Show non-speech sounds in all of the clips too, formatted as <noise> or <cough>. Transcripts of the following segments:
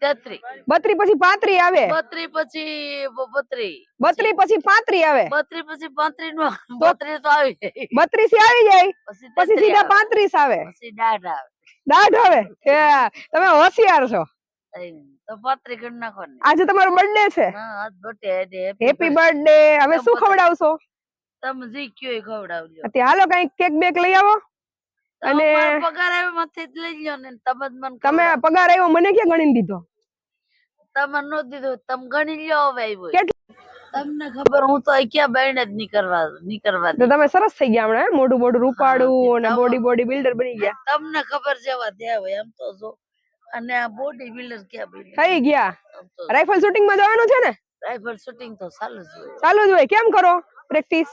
બત્રી. પછી પાંત્રી આવે? બત્રી પછી બત્રી. બત્રી પછી પાંત્રી આવે? બત્રી પછી પાંત્રી નો બત્રીસ આવી બત્રીસ આવી જાય પછી સીધા પાંત્રીસ આવે? પછી દાઢ આવે. દાઢ આવે? તમે હોશિયાર છો. આજે તમારો બર્થડે છે. હેપી. બર્થડે હવે શું ખવડાવશો? તમે જી કયો ખવડાવજો. હાલો કઈ કેક બેક લઈ આવો. અને પગાર આવ્યો માથે જ લઈ લ્યો ને તમે જ મને તમે પગાર આવ્યો મને ક્યાં ગણી દીધો? તમે નો દીધો તમે ગણી લ્યો હવે આવ્યો તમને ખબર હું તો ક્યાં બહેન જ નહીં કરવા નહીં કરવા તો તમે સરસ થઈ ગયા હમણાં? મોઢું મોઢું રૂપાડું અને બોડી બોડી બિલ્ડર બની ગયા. તમને ખબર જેવા થયા હોય એમ તો જો. અને આ બોડી બિલ્ડર ક્યાં બની થઈ ગયા. રાઇફલ શૂટિંગમાં જવાનું છે ને? રાઇફલ શૂટિંગ તો ચાલુ જ હોય. ચાલુ જ હોય. કેમ કરો? પ્રેક્ટિસ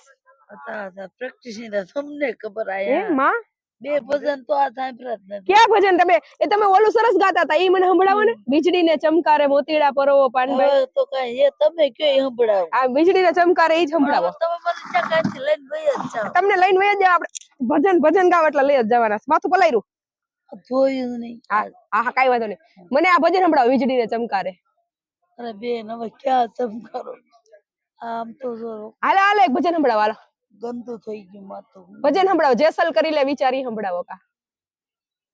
પ્રેક્ટિસની તમને ખબર આયા. માં? બે ભજન તો આ સાંભળ્યા જ નથી. ક્યાં ભજન? તમે એ તમે ઓલું સરસ ગાતા હતા એ મને સંભળાવો ને. વીજળી ને ચમકારે મોતીડા પરોવો પાનભાઈ. તો કઈ એ તમે કયો એ સંભળાવો? આ વીજળી ને ચમકારે એ જ સંભળાવો. તમે મને કાંઈથી લઈને વહી જ જાવ તમને લઈને વયા જાવ આપણે. ભજન ભજન ગાવ એટલે લઈ જ જવાના માથું પલાયરું. જોયું નહીં. હા હા હા વાંધો નહીં. મને આ ભજન સંભળાવો વીજળી ને ચમકારે. અરે બેન હવે ક્યાં ચમકારો? આમ તો જો હાલે હાલે એક ભજન સંભળાવો હાલો. ગંદુ થઈ ગયું માથું. ભજન સંભળાવો જેસલ કરી લે વિચારી સંભળાવો કા.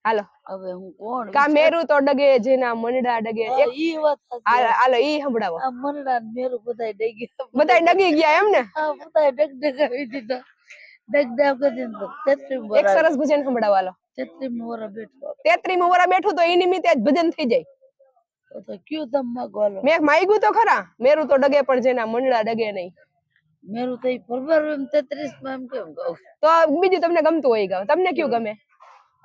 હાલો. હવે હું કોણ કા મેરુ તો ડગે જેના મનડા ડગે. ઈ વાત હાલો ઈ સંભળાવો. ને મેરું બધાય ડઈ બધાય ડગી ગયા એમ ને? હા બધાય ડગ ડગાવી દીધા. ડગ ડગ એક સરસ ભજન સંભળાવો હાલો. તેત્રીમ વરા બેઠો તો એ નિમિત્તે જ ભજન થઈ જાય. મેં માગ્યું તો ખરા. મેરું તો ડગે પણ જેના મંડળા ડગે નહીં. મેરું તો ઈ એમ તેત્રીસમાં એમ કેમ કહું? તો બીજું તમને ગમતું હોય ગાવ તમને કયું ગમે?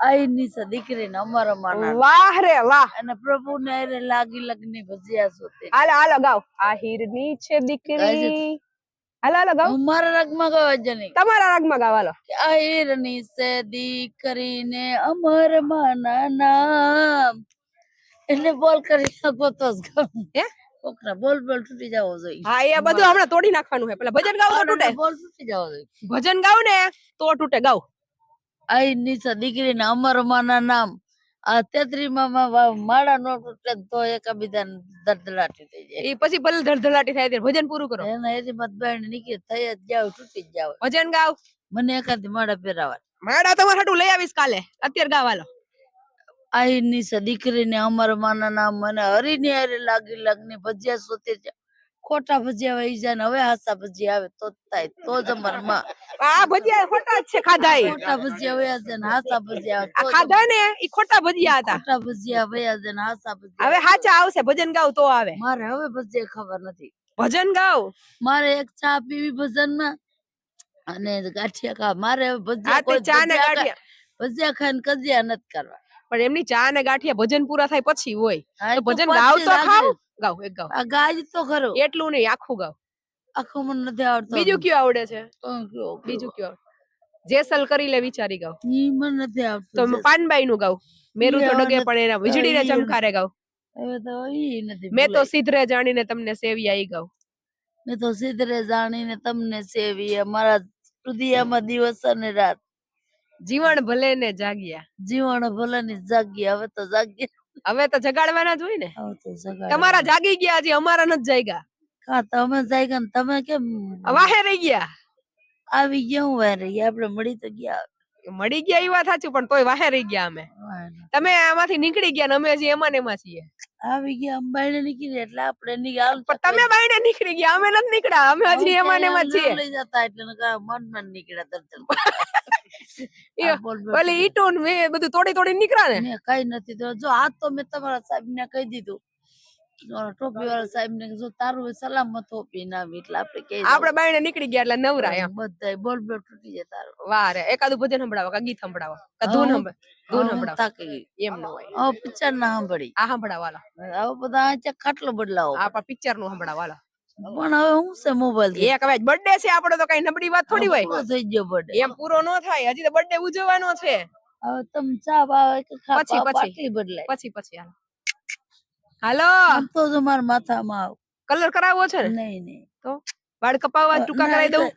આઈની સા છે દીકરી ને અમારા માના વાહ રે વાહ. અને પ્રભુ ને રે લાગી લગની ભજીયા સોતે હાલો હાલો ગાવ આહિરની છે દીકરી. હાલો હાલો ગાવ હું મારા રાગમાં ગાવા જ નહીં. તમારા રાગમાં ગાવ હાલો. આયરની છે દીકરીને અમર માના નામ. એટલે બોલ કરી શકો તો જ ગમે. હે? કોકના બોલ બોલ તૂટી જવો જોઈએ હા એ બધું હમણાં તોડી નાખવાનું છે પેલા ભજન ગાવ તો તૂટે. બોલ તૂટી જવો જોઈએ ભજન ગાવ ને તો તૂટે. ગાવ આઈ છે દીકરીને અમર માના નામ. આ તેત્રી માં માળા નો તૂટે તો બીજા દર્દલાટી થઈ જાય. એ પછી ભલે ધડધડાટી થાય ત્યારે ભજન પૂરું કરો. એના એથી મત બેન નીકળી થઈ જ જાવ તૂટી જ જાવ. ભજન ગાવ મને એકાદી માળા પહેરાવા. માડા તમારે હાટું લઈ આવીશ કાલે. અત્યારે ગાવ હાલો. આઈની છે દીકરીને અમર માના નામ મને હરીની હારે લાગી લગની ભજીયા સોતી ખોટા ભજીયા વહી જાય ને હવે હાસા ભજીયા આવે તો થાય તો જ અમારમાં આ ભજીયા ખોટા છે ખાધા ખોટા ભજીયા વયા છે ને હાસા ભજીયા આવે આ ખાધા ને ઈ ખોટા ભજીયા હતા. ખોટા ભજીયા વયા છે ને હાસા ભજીયા હવે હાચા આવશે ભજન ગાવ તો આવે. મારે હવે ભજીયા ખબર નથી. ભજન ગાવ? મારે એક ચા પીવી ભજનમાં અને ગાંઠિયા ખા મારે ભજીયા ચા ને ભજીયા ગાંઠિયા. ખા- ભજીયા ખાઈને કજિયા નથી કરવા. પણ એમની ચા ને ગાંઠિયા ભજન પૂરા થાય પછી હોય. તો ભજન ગાવ તો ખાવ ગાવ એક ગાવ. આ ગાય તો ખરો. એટલું નહીં આખું ગાવ. આખું મને નથી આવડતું. બીજું કયું આવડે છે? બીજું કયો. આવડે? જેસલ કરી લે વિચારી ગાવ. ઈ મને નથી આવડતું તો પાનબાઈ નું ગાવ. મેરું તો ડગે પણ એના વીજળી ને ઈ ચમકારે ગાવ. હવે તો ઈ નથી મેં તો. સીધરે જાણીને તમને સેવી આઈ ગાવ. મેં તો સિદ્ધરે જાણીને તમને સેવી. અમારા રુદિયામાં દિવસ અને રાત. જીવન ભલે ને જાગ્યા. જીવણ ભલે ને જાગ્યા હવે તો જાગ્યા. હવે તો જગાડવાના જ હોય ને. હવે તો જગાડે. તમારા જાગી ગયા હજી અમારા નથી જાગ્યા. કા તમે જાગ્યા ને તમે કેમ વાહે રહી ગયા. આવી ગયા હું વાહે રહી આપણે મળી તો ગયા. મળી ગયા એ વાત સાચું પણ તોય વાહે રહી ગયા અમે. તમે આમાંથી નીકળી ગયા ને અમે હજી એમાં ને એમાં છીએ. આવી ગયા અંબાઈને નીકળી એટલે આપણે નીકળ પણ તમે બાઈને નીકળી ગયા અમે નથી નીકળ્યા અમે હજી એમાં ને એમાં છીએ. લઈ જતા એટલે મન મન નીકળ્યા દર્શન ઓલી ઈટો ને બધું તોડી તોડી નીકળ્યા ને? કઈ નથી તો જો આ તો મેં તમારા સાહેબ ને કહી દીધું. ટોપી વાળા સાહેબ ને જો તારું સલામત ટોપી ના એટલે આપણે કહી આપણે નીકળી ગયા એટલે નવરા એમ બધા બોલ બોલ તૂટી જાય તારું. વારે એકાદું ભજન સંભળાવો કા ગીત સંભળાવો કા ધૂન સંભળાવો ધૂન સંભળાવો. થાકી એમ ન હોય. પિક્ચર ના સાંભળી. આ સંભળાવો હાલો. હવે બધા ખાટલો બદલાવો. આ પણ પિક્ચરનું સંભળાવો હાલો. પણ હવે હું છે મોબાઈલ એક હવે બર્થડે છે આપણો તો કઈ નબળી વાત થોડી હોય. થઈ ગયો બર્થડે એમ પૂરો ન થાય હજી તો બર્થડે ઉજવવાનો છે. હવે તમ ચા ભાવે કે પછી, પછી. બદલાય. પછી પછી હાલો. હાલો. તો જો માર માથામાં આવ. કલર કરાવવો છે? ને નહીં. નહીં વાળ કપાવવા ટૂંકા કરાવી દઉં?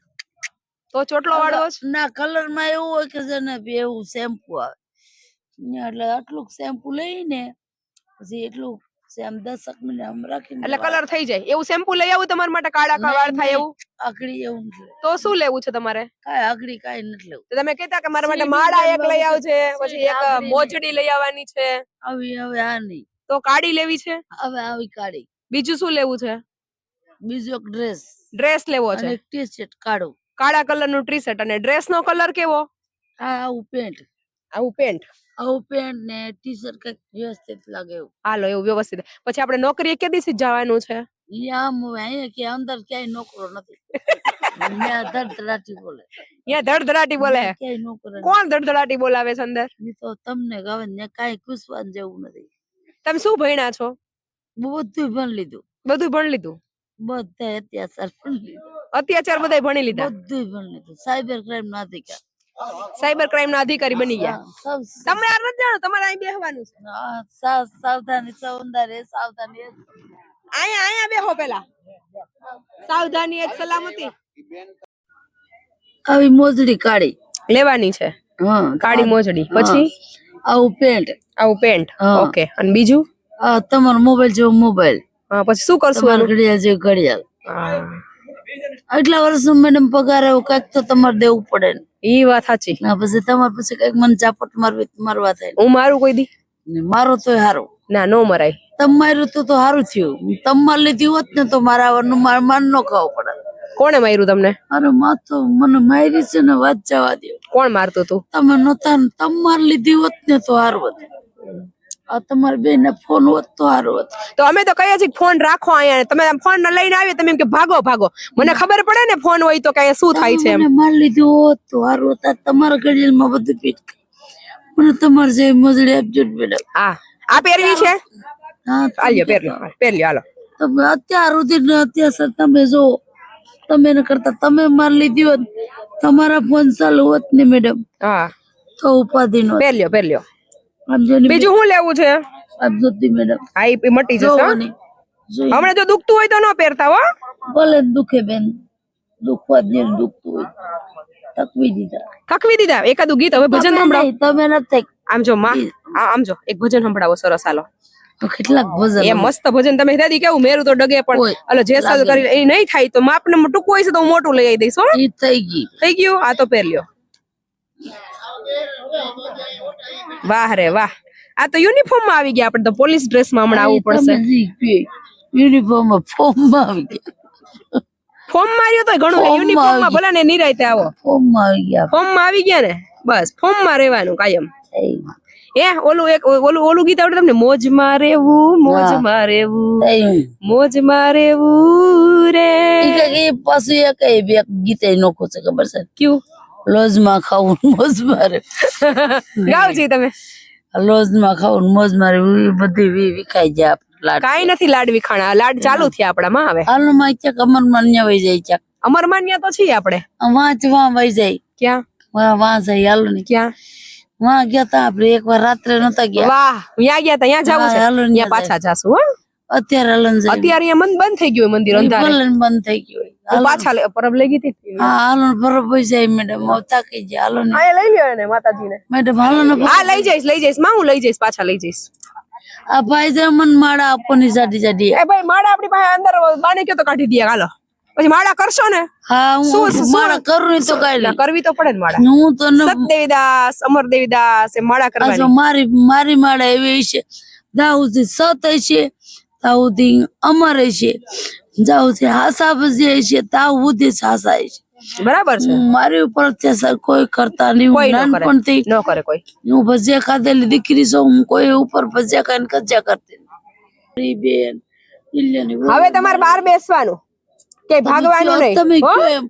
તો ચોટલો વાળો છે? ના કલરમાં એવું હોય કે છે ને ભઈ એવું શેમ્પુ આવે. એટલે આટલું શેમ્પુ લઈને પછી એટલું આમ દસક મિનિટ આમ રાખીને એટલે કલર થઈ જાય. એવું શેમ્પુ લઈ આવું તમારા માટે કાળા કા થાય એવું? આકડી એવું તો શું લેવું છે તમારે? કાંઈ આકડી કાંઈ નથી લેવું. તો તમે કહેતા કે મારા માટે માળા એક લઈ આવજે છે, પછી એક મોજડી લઈ આવવાની છે. આવી હવે આ નહીં. તો કાળી લેવી છે? હવે આવી કાળી. બીજું શું લેવું છે? બીજો એક ડ્રેસ ડ્રેસ લેવો છે? ટી શર્ટ કાળો. કાળા કલરનું ટી શર્ટ અને ડ્રેસ નો કલર કેવો? આ આવું પેન્ટ આવું પેન્ટ આવું પેન્ટ ને ટી શર્ટ કંઈક વ્યવસ્થિત લાગે એવું. હાલો એવું વ્યવસ્થિત. પછી આપણે નોકરીએ કે દિવસે જવાનું છે? યામ અહીંયા કે અંદર ક્યાંય નોકરો નથી. ત્યાં ધડધડાટી બોલે. અહીંયા ધડધડાટી બોલે? ક્યાંય નોકરો કોણ ધડધડાટી બોલાવે છે અંદર? ઈ તો તમને ગવે ને કાંઈ પૂછવાનું જેવું નથી. તમે શું ભણ્યા છો? બધું ભણી લીધું. બધું ભણી લીધું? બધા અત્યાચાર ભણી લીધું. અત્યાચાર બધાય ભણી લીધા? બધું ભણી લીધું. સાયબર ક્રાઇમ ના અધિકાર. સાયબર ક્રાઇમ ના અધિકારી બની ગયા. તમે આ નથી જાણો તમારે અહીં બેહવાનું છે. સાવધાની સૌંદર્ય સાવધાની અહીંયા અહીંયા બેહો પેલા સાવધાની એક સલામતી. આવી મોજડી કાળી. લેવાની છે. હા કાળી મોજડી. પછી? આવું પેન્ટ. આવું પેન્ટ. ઓકે. અને બીજું? તમારો મોબાઈલ જેવો મોબાઈલ. હા, પછી શું કરશું ઘડિયાળ જેવું ઘડિયાળ. આટલા વર્ષનો મેડમ પગાર આવ્યો કંઈક તો તમારે દેવું પડે ને. ઈ વાત સાચી. ના પછી તમારે પછી કંઈક મને ચાપટ મારવી મારવા થાય. હું મારું કોઈ દી? મારો તો હારો. ના નો મરાય. તમે માર્યું તો તો હારું થયું. તમારે લીધી હોત ને તો મારા આવવાનું માર માર ન ખાવું પડે. કોણે માર્યું તમને? અરે માં તો મને મારી છે ને વાત જવા દો કોણ મારતું તું? તમે નતા તમારે લીધી હોત ને તો હારું હોત. તમારી બેન ફોન હોત તો હારું હોત. તો અમે તો કહીએ છીએ ફોન રાખો અહીંયા. તમે ફોન લઈને આવીએ તમે એમ કે ભાગો ભાગો. મને ખબર પડે ને ફોન હોય તો કઈ શું થાય છે મને માર લીધું હોત તો સારું હોત. તમારા ઘડિયાળમાં બધું પીટ મને તમારે જે મજડી આપજો મેડમ. હા. આ પહેરવી છે? હા આલ્યો પહેરલો પહેરલ્યો હાલો. તમે અત્યાર સુધી ને અત્યાર તમે જો તમે કરતા તમે માર લીધી હોત તમારા ફોન ચાલુ હોત ને મેડમ. હા. તો ઉપાધિ નો પહેરલ્યો પહેરલ્યો. બીજું શું લેવું છે? અબજોતી મેડમ. હા એ મટી જશે હમણાં જો દુખતું હોય તો ન પહેરતા હો. ભલે દુખે બેન. દુખવા જ દુખતું હોય. તકવી દીધા. તકવી દીધા? એકાદું ગીત હવે ભજન સંભળાવો. તમે નથી આમ જો માં આમ જો એક ભજન સંભળાવો સરસ હાલો. કેટલાક ભજન એ મસ્ત ભજન. તમે દાદી કેવું? મેરું તો ડગે પણ એટલે અલો જે સાલ લાગે. કરી એ નહીં થાય તો માપને ટૂંકું હોય છે તો હું મોટું લઈ આવી દઈશ હો. થઈ ગયું. થઈ ગયું? આ તો પહેર લ્યો વાહ રે વાહ. આ તો યુનિફોર્મમાં આવી ગયા. આપણે તો પોલીસ ડ્રેસમાં હમણાં આવવું પડશે. યુનિફોર્મ ફોર્મમાં આવી ગયા. ફોર્મ માર્યો તો ઘણું યુનિફોર્મમાં ભલે ને નિરાયતે આવો. ફોર્મમાં આવી ગયા. ફોર્મમાં આવી ગયા ને? બસ ફોર્મમાં રહેવાનું કાયમ. એ ઓલું એક ઓલું ઓલું ગીત આવડે તમને? મોજમાં રહેવું મોજ. માં રહેવું મોજમાં રહેવું રે. પાછું એક ગીત નોખું છે ખબર છે? ક્યું? લોજમાં ખાવું મોજ મારે. <laughs> ગાવ જી તમે. લોજમાં ખાવું મોજ મારે બધી વી વિખાઈ જાય લાડ કાઈ નથી લાડ વિખાણા લાડ ચાલુ થયા આપણામાં હવે. હાલમાં ક્યાંક અમરમાં ન્યા વહી જાય ક્યાંક. અમર માન્યા તો છીએ આપણે. વાંચવા વહી જાય. ક્યાં? વાહ વાહ જાય હાલો ને. ક્યાં? વાહ ગયા તા આપણે એકવાર રાત્રે નતા ગયા. વાહ ત્યાં ગયા તા ત્યાં જવું છે. હાલો ત્યાં પાછા જાશું હો. અત્યારે હલન જાય અત્યારે અહીંયા મન બંધ થઈ ગયું હોય મંદિર અંધારે. હલન બંધ થઈ ગયું હોય. પાછા લે- પરબ લઈ ગઈ હતી? હા હલન પરબ હોય જાય મેડમ. આવતા થાકી જાય હલન. આ લઈ લ્યો એને માતાજીને. મેડમ હલન હા લઈ જઈશ લઈ જઈશ. માં હું લઈ જઈશ પાછા લઈ જઈશ. આ ભાઈ છે મન માળા આપવાની જાડી જાડી. એ ભાઈ માળા આપણી પાસે અંદર બાને કયો તો કાઢી દે હાલો. પછી માળા કરશો ને? હા હું માળા કરું તો કાઈ કરવી તો પડે ને માળા. હું તો સતદેવીદાસ સત દેવીદાસ અમર દેવીદાસ એ માળા કરવાની. મારી મારી માળા એવી છે. દાઉથી સત છે તાઉથી અમર છે. જાઉથી હાસા બજી છે તાવ સુધી હાસા છે. બરાબર છે. મારી ઉપર અત્યાચાર કોઈ કરતા નહીં. હું નાનપણથી ન કરે કોઈ. હું ભજીયા ખાધેલી દીકરી છું હું કોઈ ઉપર ભજીયા ખાઈને કજ્જા કરતી બેન હવે તમારે બહાર બેસવાનું. કે ભાગવાનું નહીં. તમે? કયો એમ?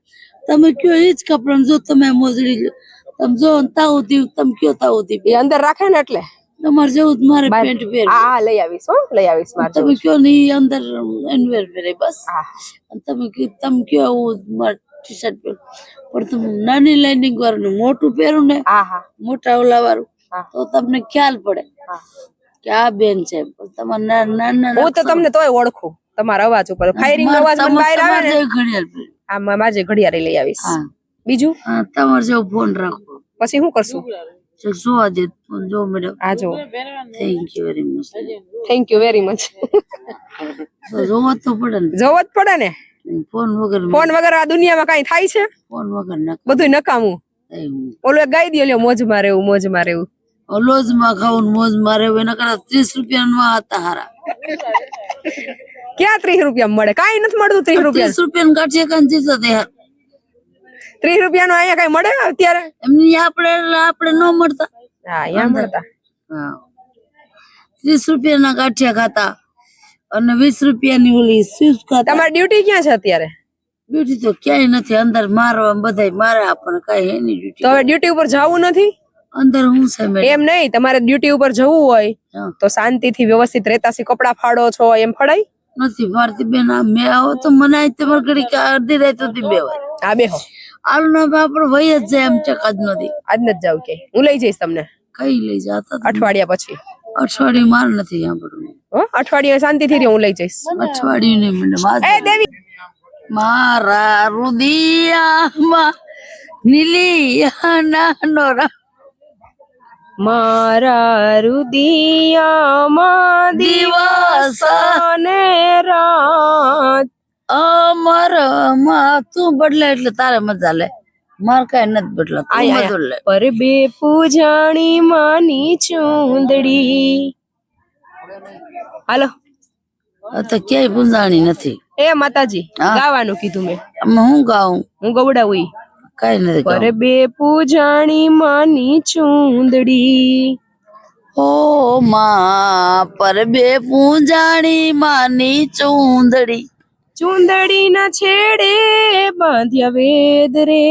તમે કયો એ જ કપડાં જો તમે મોજડી તમે જો તાઉથી તમે કયો તાઉથી એ અંદર રાખે ને એટલે. તમારે જેવું જ મારે પેન્ટ પહેર હા હા લઈ આવીશ હો લઈ આવીશ મારે તમે કયો નહીં અંદર એનવેર પહેરે બસ. હા તમે કયો તમે કયો આવું મારે ટી શર્ટ પહેર પણ તમે નાની લાઇનિંગ વાળું ને મોટું પહેરું ને હા હા. મોટા ઓલા વાળું તો તમને ખ્યાલ પડે કે આ બેન છે તમારે ના- નાના હું તો તમને તોય ઓળખું તમારા અવાજ ઉપર. ફાયરિંગ અવાજ મને બહાર આવે ને. ઘડિયાળ આ માજે ઘડિયાળી લઈ આવીશ. બીજું? હા તમારે જેવો ફોન રાખો પછી શું કરશું? જોવા દે જો મેડમ આ જો thank you very much thank you very much જોવો તો પડે ને. જોવો જ પડે ને? ફોન વગર ફોન વગર આ દુનિયામાં કઈ થાય છે? ફોન વગર ન બધું નકામું. ઓલો ગાઈ મારે લ્યો મોજમાં રહેવું મોજમાં રહેવું. ઓલોજમાં ખાવું ને મોજ મારે એના કરતા ત્રીસ રૂપિયા માં હતા હારા. ક્યાં ત્રીસ રૂપિયા મળે? કઈ નથી મળતું ત્રીસ રૂપિયા ત્રીસ રૂપિયા. કાઢીએ કાંઈ જીતો તે ત્રીસ રૂપિયા નું અહીંયા કઈ મળે અત્યારે? એમની આપણે આપણે ન મળતા. હા અહીંયા મળતા. ત્રીસ રૂપિયા ના ગાંઠિયા ખાતા અને વીસ રૂપિયાની ઓલી સ્વીટ ખાતા. તમારી ડ્યુટી ક્યાં છે અત્યારે? ડ્યુટી તો ક્યાંય નથી. અંદર મારવા બધાય મારે આપણને કઈ હે નહીં તો ડ્યુટી હવે ડ્યુટી ઉપર જવું નથી? અંદર હું છે એમ નહીં તમારે ડ્યુટી ઉપર જવું હોય. તો શાંતિથી વ્યવસ્થિત રહેતા કપડા ફાડો છો એમ ફડાય નથી ભારતી બેન આ મેં આવો તો મને તમારે ઘડી અડધી રાત સુધી બે વાર. હા બેહો. આલુ ના આપણે વહી જ જાય એમ ચકાજ નથી આજ નથી જાવ કે. હું લઈ જઈશ તમને. કઈ લઈ જતા? અઠવાડિયા પછી. અઠવાડિયું માર નથી આપણું અઠવાડિયે શાંતિથી હું લઈ જઈશ. અઠવાડિયું નહીં મને આજ એ દેવી! મારા રુદિયામાં નીલી નાનો રા- મારા રુદિયામાં દિવસ ને રાત અમરમાં તું બદલે એટલે તારે મજા લે. માર કઈ નથી બદલા પર બે પૂજાણી માની ચૂંદડી. હાલો. તો ક્યાંય પૂંજાણી નથી. એ માતાજી. ગાવાનું કીધું મેં. હું ગાઉં? હું ગવડાવું. કઈ નથી પર બે પૂજાણી માની ચૂંદડી. ઓ માં પર બે પૂંજાણી માની ચૂંદડી. ચૂંદડી ના છેડે બાંધ્યા વેદ રે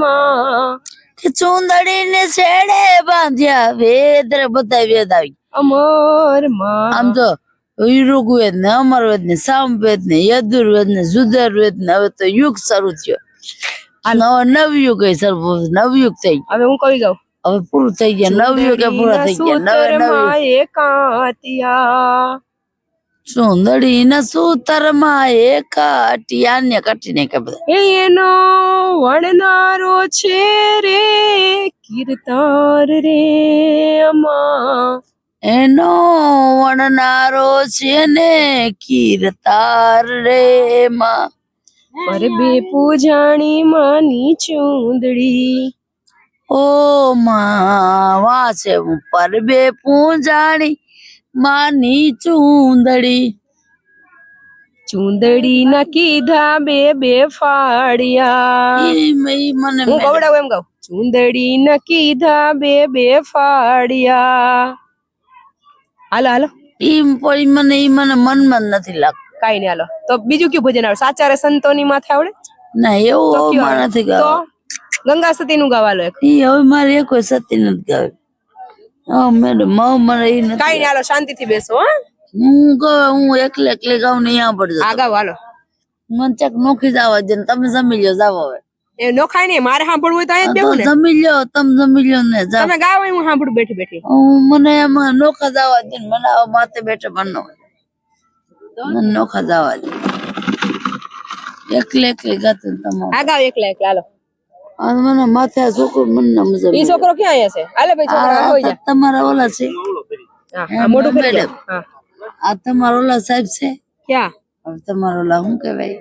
માં. કે ને છેડે બાંધ્યા વેદ રે બધા વેદ આવી અમરમાં. આમ તો ઋગ્વેદ ને અમરવેદ ને સામવેદ ને યજુર્વેદ ને જુદરવેદ ને હવે તો યુગ શરૂ થયો. નવ નવયુગ નવયુગ થઈ હવે હું કઈ જાઉં હવે પૂરું થઈ ગયા નવયુગ પૂરા થઈ ગયા નવે નવયુગ સૂતરમાં એકાતિયા સુંદરી ના કટીને કે બધા. એનો વણનારો છે રે કીર્તાર રે એનો વણનારો છે ને કીર્તાર રે માં પર બે પૂજાણી માની ચૂંદડી. ઓ માં વાસે છે હું પર બે પૂંજાણી માની ચૂંદડી. ચૂંદડી ના કીધા બે બે ફાડિયા મને હું ગવડાવું એમ ગાઉં ચૂંદડી ના કીધા બે બે ફાડિયા હાલો હાલો. ઈમ પ- મને ઈ મને મનમાં મન નથી લાગતું. કાઈ નહીં હાલો. તો બીજું કયું ભજન આવડે? સાચા રે સંતોની માથે આવડે? ના એવું મને? નથી તો ગંગા સતી નું ગાવાલો એક. ઈ હવે મારે કોઈ સતી નથી ગાવી. મેડમ મને ઈ નથી. કાઈ નહીં હાલો શાંતિથી બેસો હા. હું ગાવ હું એકલે એકલે ગાઉં ને અહીંયા પડજો આ ગાવ હાલો. મને ચક નોખી જવા દે ને તમે જમી લ્યો જાવ હવે. એ નો ખાય નહીં મારે સાંભળવું હોય તો અહીંયા જ તો ને. જમી લ્યો તમે જમી લ્યો ને જાવ તમે ગાવ હું સાંભળું બેઠી બેઠી. હું મને એમાં નોખા જવા દે ને મને આવા માથે બેઠે મને નોખા જવા દે એકલે એકલે ગાતું તમારે. એકલા એકલા હાલો. મને માથે આ મન મને ના મજા ઈ છોકરો ક્યાં આયા છે? આલે ભાઈ છોકરા હોય જા. તમારા ઓલા છે. હા આ મોઢું ફેરવી દે. હા. આ તમારો ઓલા સાહેબ છે. ક્યાં? હવે તમારા ઓલા શું કહેવાય?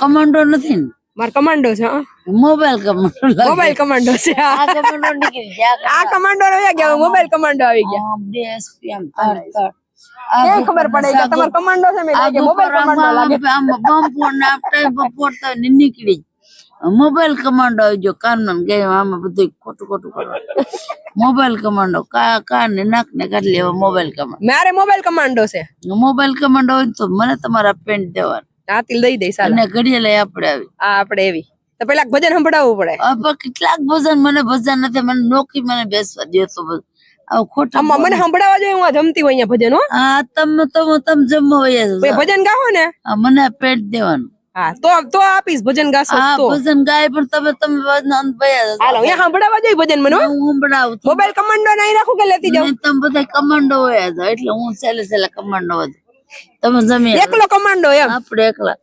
કમાન્ડો નથી ને? માર કમાન્ડો છે હા. મોબાઈલ કમાન્ડો મોબાઈલ કમાન્ડો છે આ કમાન્ડો નીકળી ગયા. આ કમાન્ડો આવી ગયા મોબાઈલ કમાન્ડો આવી ગયા. SPM તળ તળ. આ ખબર પડે? કે તમારો કમાન્ડો છે મે લાગે મોબાઈલ કમાન્ડો લાગે. આમાં બમ ફોન ને બપોર ને નીકળી. મોબાઈલ કમાન્ડો આવી ગયો કાનમાં ગયો આમાં બધું ખોટું ખોટું મોબાઈલ કમાન્ડો કા કાન ને નાક ને કાઢી લેવા મોબાઈલ કમાન્ડો મારે મોબાઈલ કમાન્ડો છે. મોબાઈલ કમાન્ડો હોય તો મને તમારા પેન્ટ દેવાનું. આતિલ દઈ દઈશ. અને ઘડિયા લઈ આપણે આવી. આ આપણે એવી. તો પેલા ભજન સંભળાવવું પડે. હવે કેટલાક ભજન મને ભજન નથી મને નોકી મને બેસવા દે તો બધું હવે ખોટા મને સંભળાવવા જોઈએ હું જમતી હોય અહીંયા ભજન. હો હા તમે તમે તમે જમવા વયા ભજન ગાવો ને. મને પેટ પેન્ટ દેવાનું. હા તો તો આપીશ ભજન ગાશો તો. ભજન ગાય પણ તમે તમે ભજન ભયા ભજન મને હું. સંભળાવું મોબાઈલ કમાન્ડો નહીં રાખું કે લેતી તમે બધા કમાન્ડો હોય જ એટલે હું છેલ્લે છેલ્લે કમાન્ડો તમે જમી એકલો કમાન્ડો એમ? એકલા.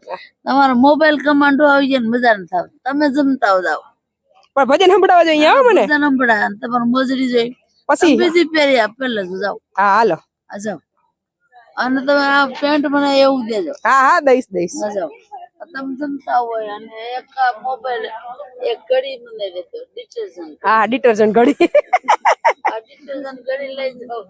તમારો મોબાઈલ કમાન્ડો આવી જાય ને મજા ને થાવ તમે જમતા જાવ પણ ભજન સંભળાવા જોઈએ આવો મને. ભજન સંભળા તમારે મોજડી જોઈ પછી? બીજી પહેરી આપ પહેલા હા હાલો. જાવ અને તમે આ પેન્ટ મને એવું દેજો. હા હા દઈશ દઈશ. જાવ સમજમતા હોય અને એક મોબાઈલ એક ઘડી મને રહેતો ડિટર્જન્ટ હા ડિટર્જન્ટ ઘડી. આ ડિટર્જન્ટ ઘડી લઈ જાઉં